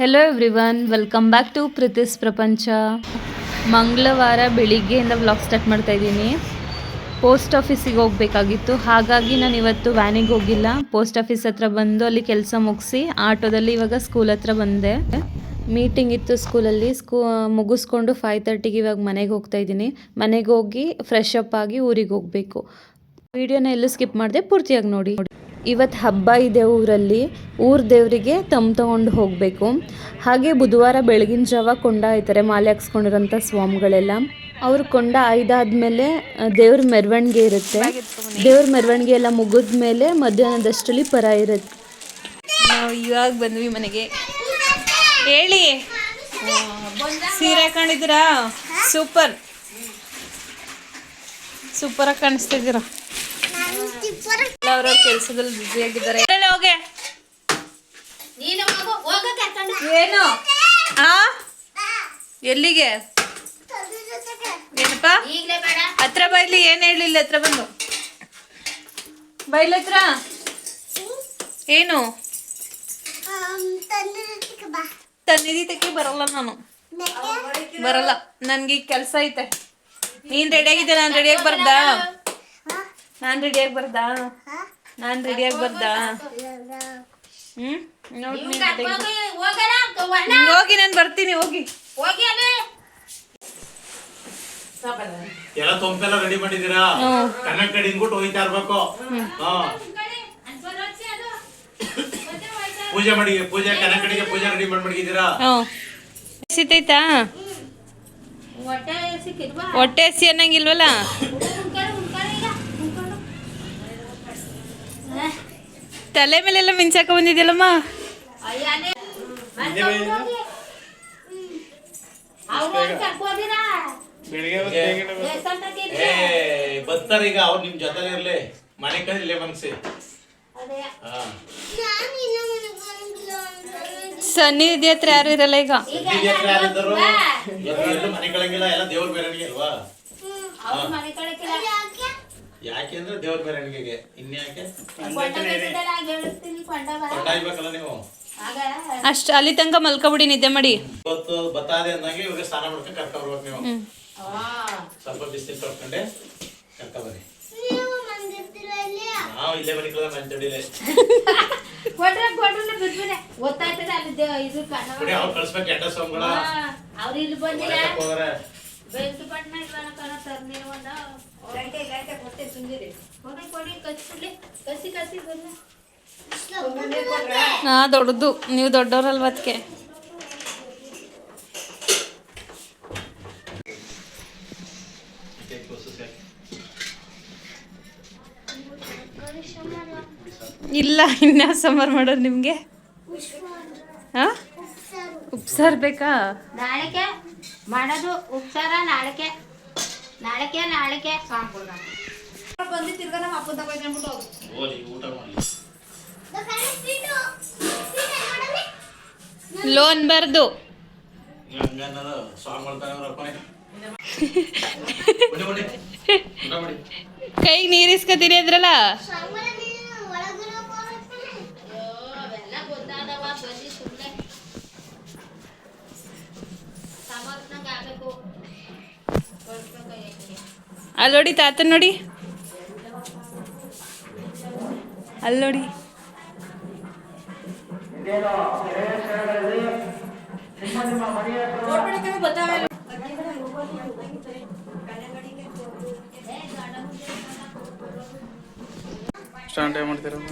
Hello everyone welcome back to Preethi's ಪ್ರಪಂಚ ಮಂಗಳವಾರ ಬೆಳಿಗ್ಗೆಯಿಂದ ವ್ಲಾಗ್ ಸ್ಟಾರ್ಟ್ ಮಾಡ್ತಾ ಇದ್ದೀನಿ. ಪೋಸ್ಟ್ ಆಫೀಸಿಗೆ ಹೋಗಬೇಕಾಗಿತ್ತು. ಹಾಗಾಗಿ ನಾನು ಇವತ್ತು ವ್ಯಾನಿಗೆ ಹೋಗಿಲ್ಲ. ಪೋಸ್ಟ್ ಆಫೀಸ್ ಹತ್ರ ಬಂದು ಅಲ್ಲಿ ಕೆಲಸ ಮುಗಿಸಿ ಆಟೋದಲ್ಲಿ ಇವಾಗ ಸ್ಕೂಲ್ ಹತ್ರ ಬಂದೆ. ಮೀಟಿಂಗ್ ಇತ್ತು ಸ್ಕೂಲಲ್ಲಿ ಸ್ಕೂ ಮುಗಿಸ್ಕೊಂಡು ಫೈವ್ ತರ್ಟಿಗೆ ಇವಾಗ ಮನೆಗೆ ಹೋಗ್ತಾ ಇದ್ದೀನಿ. ಮನೆಗೆ ಹೋಗಿ ಫ್ರೆಶ್ ಅಪ್ ಆಗಿ ಊರಿಗೆ ಹೋಗಬೇಕು. ವಿಡಿಯೋನ ಎಲ್ಲೂ ಸ್ಕಿಪ್ ಮಾಡಿದೆ ಪೂರ್ತಿಯಾಗಿ ನೋಡಿ. ಇವತ್ತು ಹಬ್ಬ ಇದೆ ಊರಲ್ಲಿ, ಊರ ದೇವರಿಗೆ ತಮ್ಮ ತಗೊಂಡು ಹೋಗಬೇಕು. ಹಾಗೆ ಬುಧವಾರ ಬೆಳಗಿನ ಜಾವ ಕೊಂಡ ಆಯ್ತಾರೆ ಮಾಲೆ ಹಾಕ್ಸ್ಕೊಂಡಿರೋಂಥ ಸ್ವಾಮಿಗಳೆಲ್ಲ. ಅವ್ರು ಕೊಂಡ ಆಯ್ದಾದ್ಮೇಲೆ ದೇವ್ರ ಮೆರವಣಿಗೆ ಇರುತ್ತೆ. ದೇವ್ರ ಮೆರವಣಿಗೆ ಎಲ್ಲ ಮುಗಿದ ಮೇಲೆ ಮಧ್ಯಾಹ್ನದಷ್ಟರಲ್ಲಿ ಪರ ಇರುತ್ತೆ. ನಾವು ಇವಾಗ ಬಂದ್ವಿ ಮನೆಗೆ. ಹೇಳಿ. ಸೀರೆ ಹಾಕೊಂಡಿದ್ದೀರಾ ಸೂಪರ್. ಸೂಪರಾಗಿ ಕಾಣಿಸ್ತಿದ್ದೀರಾ? ಅವ್ರವ್ರ ಕೆಲಸದಲ್ಲಿ ಬ್ಯುಸಿ ಆಗಿದ್ದಾರೆ. ಹೋಗೆ. ಏನು? ಆ? ಎಲ್ಲಿಗೆ? ಏನಪ್ಪ? ಹತ್ರ ಬೈಲಿ ಏನ್ ಹೇಳಿಲ್ಲ ಹತ್ರ ಬಂದು. ಬೈಲ್ ಹತ್ರ. ಏನು? ತನ್ನಿದೀತಕ್ಕೆ ಬರಲ್ಲ ನಾನು. ಬರಲ್ಲ. ನನ್ಗೆ ಈಗ ಕೆಲಸ ಐತೆ. ನೀನ್ ರೆಡಿಯಾಗಿದ್ದೆ ನಾನು ರೆಡಿಯಾಗಿ ಬರ್ದಾ? ನಾನ್ ರೆಡಿಯಾಗಿ ಬರ್ದಾ? ನಾನ್ ರೆಡಿಯಾಗಿ ಬರ್ದಾ? ನೋಡಿ. ಹೋಗಿ ನಾನು ಬರ್ತೀನಿ ಹೋಗಿ. ಎಲ್ಲ ತೊಂಪೆಲ್ಲ ರೆಡಿ ಮಾಡಿದೀರಾ ಕನ್ನಡ ಕಡೆ ಹಿಂಗ್ಬಿಟ್ಟು ಹೋಯ್ತಾ ಇರ್ಬೇಕು. ಪೂಜೆ ಮಾಡಿ ಪೂಜೆ ಕನ್ನಡ ಕಡೆಗೆ ಪೂಜೆ ರೆಡಿ ಮಾಡಿ ಮಡಗಿದ್ದೀರಾ ಹ್ಞೂ ಸಿತೈತಾ ಹೊಟ್ಟೆ ಹಸಿ ಅನ್ನಂಗಿಲ್ವಲ್ಲ? ತಲೆ ಮೇಲೆಲ್ಲ ಮಿಂಚಾಕ ಬಂದಿದ್ಯಲ್ಲಮ್ಮ? ಬರ್ತಾರ ಈಗ ಅವ್ರು ನಿಮ್ ಜೊತೆ ಇರ್ಲಿ. ಮನೆ ಕಡೆ ಇಲ್ಲೇ ಮನ್ಸಿ. ಸನ್ನಿ ಹಾ. ಸನ್ನಿಧಿ ಹತ್ರ ಯಾರು ಇರಲ್ಲ ಈಗ? ಮನೆ ಕಳಂಗಿಲ್ಲ ಎಲ್ಲ ದೇವ್ರ ಬೇರೆ ಅಲ್ವಾ? ಅವ್ರ ಮನೆ ಕಡೆಕಿಲ್ಲ ಯಾಕೆ ಅಂದ್ರೆ ದೇವ್ರ ಮೆರವಣಿಗೆಗೆ ಇನ್ಯಾಕೆ ಕೊಂಡಾಯ್ಬೇಕಲ್ಲ ನೀವು? ಆಗ. ಅಷ್ಟು ಅಲ್ಲಿ ತನಕ ಮಲ್ಕೊಬಿಡಿ ನಿದ್ದೆ ಮಾಡಿ. ಇವತ್ತು ಬತ್ತಾದೆ ಅಂದಂಗೆ ಇವಾಗ ಸ್ನಾನ ಮಾಡ್ಕೊಂಡು ಕರ್ಕೊ ಬರ್ಬೇಕು ನೀವು. ಆ, ಸ್ವಲ್ಪ ಬಿಸಿಲು ತೊಳ್ಕೊಂಡೆ ಕರ್ಕೊ ಬರ್ರಿ ನಾವು ಇಲ್ಲೇ ಬರೀ ಕಳ ಮನೆ ತಡಿಲೆ ಕೊಟ್ರೆ ಕೊಟ್ರೆ ಬಿಟ್ಬಿಡೆ ಗೊತ್ತಾಯ್ತದೆ ಅಲ್ಲಿ ಇದು ಬಿಡಿ ಅವ್ರು ಕಳ್ಸ್ಬೇಕು ಎಂಟ ಸ್ವಾಮಿಗಳ ಅವ್ರು ಇಲ್ಲಿ ಬಂದಿಲ್ಲ. ಹೋಗ್ರೆ ಬೆಂಕಿ ಗಂಟೆ ಗಂಟೆ ಕೊಟ್ಟೆ ತುಂಬಿರಿ. ಕೊಡಿ ಕಸಿ ಕಸಿ ದೊಡ್ಡದು ನೀವು ದೊಡ್ಡವ್ರಲ್ವ ಅದಕ್ಕೆ ಇಲ್ಲ ಇನ್ನ ಸಾಂಬಾರು ಮಾಡೋದು ನಿಮಗೆ? ಹಾ? ಉಪ್ಸಾರು ಬೇಕಾ? ನಾಳೆಗೆ? ಮಾಡೋದು ಉಪ್ಸಾರ ನಾಳೆಕೆ. ನಾಳೆಕೆ ನಾಳೆಕೆ. ಸಾಂಬಾರು ಬಂದು ತಿರ್ಗಾ ನಮ್ಮ ಅಪ್ಪನ ತಗೊಂಡ್ಬಿಟ್ಟು ಹೋಗಿ ಊಟ ಮಾಡಿ. ಲೋನ್ ಬರ್ದು. ಕೈ ನೀರಿಸ್ಕೊತೀರಿ ಮಾಡ್ತಾನೆ ಅಲ್ಲಿ ನೋಡಿ ತಾತ ನೋಡಿ. ಅಲ್ಲಿ ನೋಡಿ.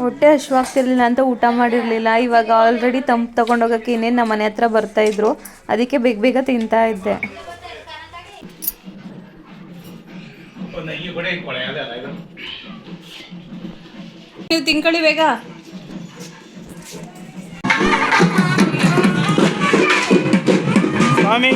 ಹೊಟ್ಟೆ ಹಶ್ವಾಗ್ತಿರ್ಲಿಲ್ಲ ಅಂತ ಊಟ ಮಾಡಿರ್ಲಿಲ್ಲ. ಇವಾಗ ಆಲ್ರೆಡಿ ತಂಪು ತಗೊಂಡೋಗಕ್ಕೆ ಇನ್ನೇನು ನಮ್ಮ ಮನೆ ಹತ್ರ ಬರ್ತಾ ಇದ್ರು. ಅದಕ್ಕೆ ಬೇಗ ಬೇಗ ತಿಂತಾ ಇದ್ದೆ. ನೀವು ತಿಂಕೊಳ್ಳಿ ಬೇಗ. ಸ್ವಾಮಿ.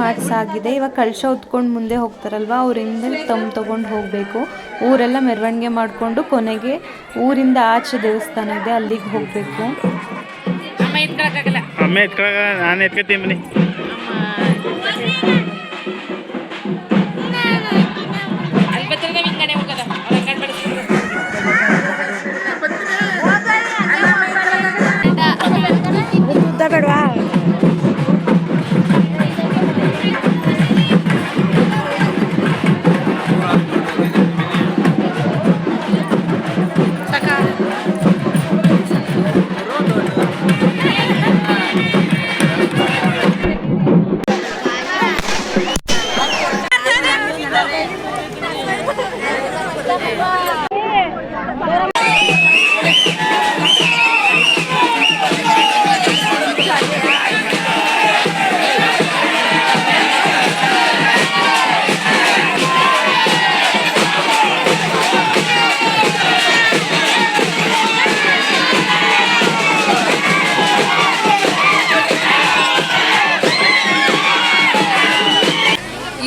ಮಾಡಿಸಾಗಿದೆ ಇವಾಗ ಕಳಶ ಹೊತ್ಕೊಂಡು ಮುಂದೆ ಹೋಗ್ತಾರಲ್ವ? ಅವರಿಂದ ತಮ್ಮ ತೊಗೊಂಡು ಹೋಗಬೇಕು. ಊರೆಲ್ಲ ಮೆರವಣಿಗೆ ಮಾಡಿಕೊಂಡು ಕೊನೆಗೆ ಊರಿಂದ ಆಚೆ ದೇವಸ್ಥಾನ ಇದೆ ಅಲ್ಲಿಗೆ ಹೋಗಬೇಕು. ಅಮ್ಮ ಎತ್ಕೊಳಗ ನಾನು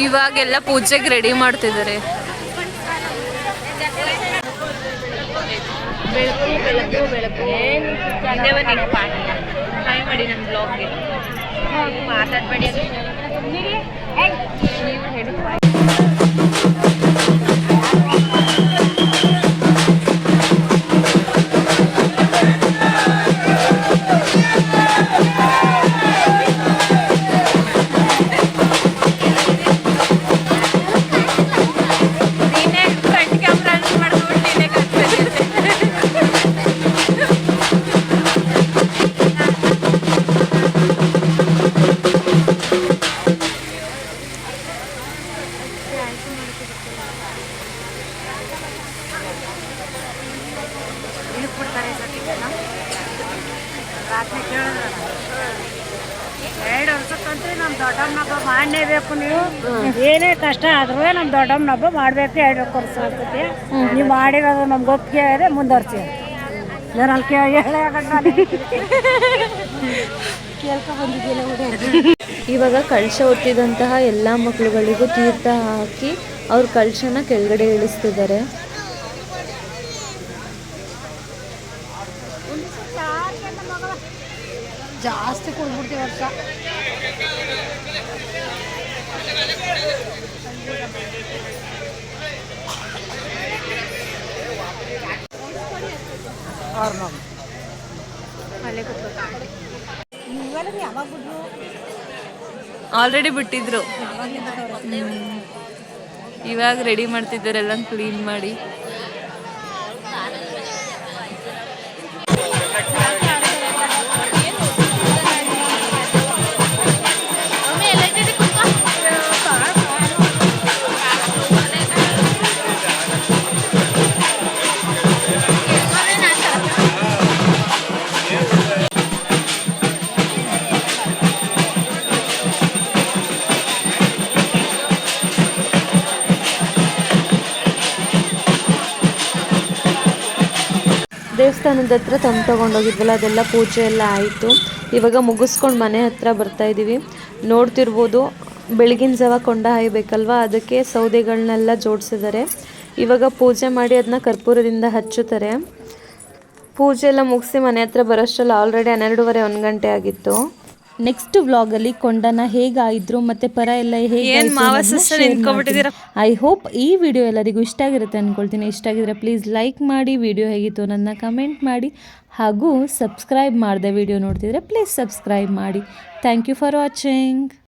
ಇವಾಗೆಲ್ಲ ಪೂಜೆಗೆ ರೆಡಿ ಮಾಡ್ತಿದ್ದಾರೆ. ಬೆಳಕು ಬೆಳಕು ಬೆಳಕು. ಏನು ಒಂದೇವ ನೀನು ಪಾಠ? ಟ್ರೈ ಮಾಡಿ ನನ್ನ ಬ್ಲಾಗ್ಗೆ ಮಾತಾಡಬೇಡಿ ಅದು. ಎರಡು ವರ್ಷಕ್ಕಂತೂ ನಮ್ಮ ದೊಡ್ಡಮ್ಮನ ಹಬ್ಬ ಮಾಡಲೇಬೇಕು ನೀವು. ಏನೇ ಕಷ್ಟ ಆದ್ರೂ ನಮ್ಮ ದೊಡ್ಡಮ್ಮನ ಹಬ್ಬ ಮಾಡಬೇಕು ಎರಡು ವರ್ಷ ಆಗ್ತೈತಿ ನೀವು ಮಾಡಿರೋದು ನಮ್ಗೆ ಒಪ್ಪಿಗೆ ಇದೆ, ಮುಂದುವರ್ಸಿ ನಾನು ಅಲ್ಲಿ ಬಂದಿದ್ದಿಲ್ಲ ಇವಾಗ ಕಳಶ ಹೊತ್ತಿದಂತಹ ಎಲ್ಲ ಮಕ್ಕಳುಗಳಿಗೂ ತೀರ್ಥ ಹಾಕಿ ಅವ್ರ ಕಳಶನ ಕೆಳಗಡೆ ಇಳಿಸ್ತಿದ್ದಾರೆ. ಜಾಸ್ತಿ ಕುಡ್ಬಿಡ್ತೀವಿ ವರ್ಷ. ಆಲ್ರೆಡಿ ಬಿಟ್ಟಿದ್ರು. ಇವಾಗ ರೆಡಿ ಮಾಡ್ತಿದ್ದಾರೆ ಎಲ್ಲ ಕ್ಲೀನ್ ಮಾಡಿ. ದೇವಸ್ಥಾನದ ಹತ್ರ ತಂದು ತೊಗೊಂಡೋಗಿದ್ವಲ್ಲ, ಅದೆಲ್ಲ ಪೂಜೆ ಎಲ್ಲ ಆಯಿತು. ಇವಾಗ ಮುಗಿಸ್ಕೊಂಡು ಮನೆ ಹತ್ರ ಬರ್ತಾ ಇದ್ದೀವಿ ನೋಡ್ತಿರ್ಬೋದು, ಬೆಳಗಿನ ಜಾವ ಕೊಂಡ ಹಾಯ್ಬೇಕಲ್ವಾ? ಅದಕ್ಕೆ ಸೌದೆಗಳನ್ನೆಲ್ಲ ಜೋಡಿಸಿದ್ದಾರೆ. ಇವಾಗ ಪೂಜೆ ಮಾಡಿ ಅದನ್ನ ಕರ್ಪೂರದಿಂದ ಹಚ್ಚುತ್ತಾರೆ. ಪೂಜೆ ಎಲ್ಲ ಮುಗಿಸಿ ಮನೆ ಹತ್ರ ಬರೋಷ್ಟರಲ್ಲಿ ಆಲ್ರೆಡಿ ಹನ್ನೆರಡೂವರೆ, ಒಂದು ಗಂಟೆ ಆಗಿತ್ತು. ನೆಕ್ಸ್ಟ್ ವ್ಲಾಗಲ್ಲಿ ಕೊಂಡನ ಹೇಗಾಯಿದ್ರು ಮತ್ತೆ ಪರ ಎಲ್ಲ ಹೇಗೆ ಐ ಹೋಪ್ ಈ ವಿಡಿಯೋ ಎಲ್ಲರಿಗೂ ಇಷ್ಟ ಆಗಿರುತ್ತೆ ಅನ್ಕೊಳ್ತೀನಿ. ಇಷ್ಟ ಆಗಿದ್ರೆ ಪ್ಲೀಸ್ ಲೈಕ್ ಮಾಡಿ ವಿಡಿಯೋ ಹೇಗಿತ್ತು ನನ್ನ ಕಮೆಂಟ್ ಮಾಡಿ. ಹಾಗೂ ಸಬ್ಸ್ಕ್ರೈಬ್ ಮಾಡಿದೆ ವಿಡಿಯೋ ನೋಡ್ತಿದ್ರೆ ಪ್ಲೀಸ್ ಸಬ್ಸ್ಕ್ರೈಬ್ ಮಾಡಿ. Thank you for watching